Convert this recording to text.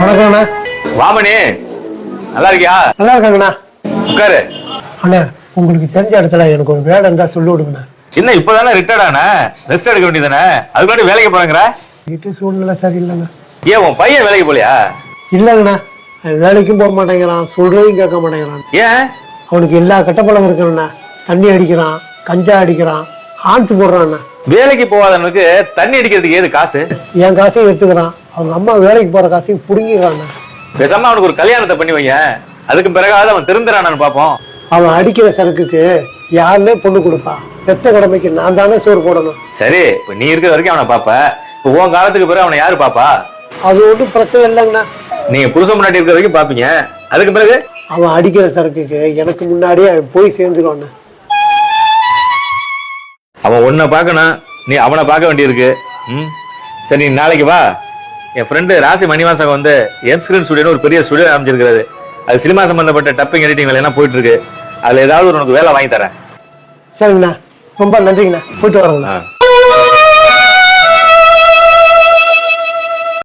வணக்கம்ண்ணா வாமணி நல்லா இருக்கியா? நல்லா இருக்காங்கண்ணா. உட்காரு. அண்ணா உங்களுக்கு தெரிஞ்ச இடத்துல எனக்கு ஒரு வேலை இருந்தா சொல்லி விடுங்கண்ணா. என்ன இப்பதானே ரிட்டையர்ட் ஆன. ரெஸ்ட் எடுக்க வேண்டியதானே அதுக்கு முன்னாடி வேலைக்கு போறேங்கிற வீட்டு சூழ்நிலை சரியில்லைண்ணா. ஏன் உன் பையன் வேலைக்கு போலியா இல்லைங்கண்ணா. வேலைக்கும் போக மாட்டேங்கிறான் சொல்றதையும் கேட்க மாட்டேங்கிறான். ஏன்? அவனுக்கு எல்லா கெட்டப்பழம் இருக்குண்ணா தண்ணி அடிக்கிறான் கஞ்சா அடிக்கிறான் ஆண்ட்டு போடுறான்ண்ணா வேலைக்கு போகாதவனுக்கு தண்ணி அடிக்கிறதுக்கு ஏது காசு? என் காசையும் எடுத்துக்கிறான். அவங்க அம்மா வேலைக்கு போற காசையும் புடுங்கிடுறான்ண்ணா பேசாம அவனுக்கு ஒரு கல்யாணத்தை பண்ணி வைங்க. அதுக்கு பிறகாவது அவன் திருந்துறானான்னு பாப்போம் அவன் அடிக்கிற சரக்குக்கு யாருமே பொண்ணு கொடுப்பா. பெத்த கடமைக்கு நான் தானே சோறு போடணும். சரி இப்ப நீ இருக்கிற வரைக்கும் அவனை பாப்ப இப்ப உன் காலத்துக்கு பிறகு அவனை யாரு பாப்பா அது ஒன்றும் பிரச்சனை இல்லைங்கண்ணா. நீங்க புருஷன் முன்னாடி இருக்கிற வரைக்கும் பாப்பீங்க அதுக்கு பிறகு? அவன் அடிக்கிற சரக்குக்கு எனக்கு முன்னாடியே அவன் போய் சேர்ந்துருவான்னு. அவன் உன்னை பார்க்கணும். நீ அவனை பார்க்க வேண்டியிருக்கு. ம்? சரி நீ நாளைக்கு வா. என் ஃப்ரெண்டு ராசி மணிவாசகம் வந்து எம் ஸ்கிரீன் ஸ்டுடியோன்னு ஒரு பெரிய ஸ்டுடியோ அமைச்சிருக்கிறாரு அது சினிமா சம்பந்தப்பட்ட டப்பிங் எடிட்டிங் வேலையெல்லாம் போயிட்டு இருக்கு அதுல ஏதாவது ஒரு உனக்கு வேலை வாங்கி தரேன். சரிங்கண்ணா. ரொம்ப நன்றிங்கண்ணா. போயிட்டு வரேங்கண்ணா.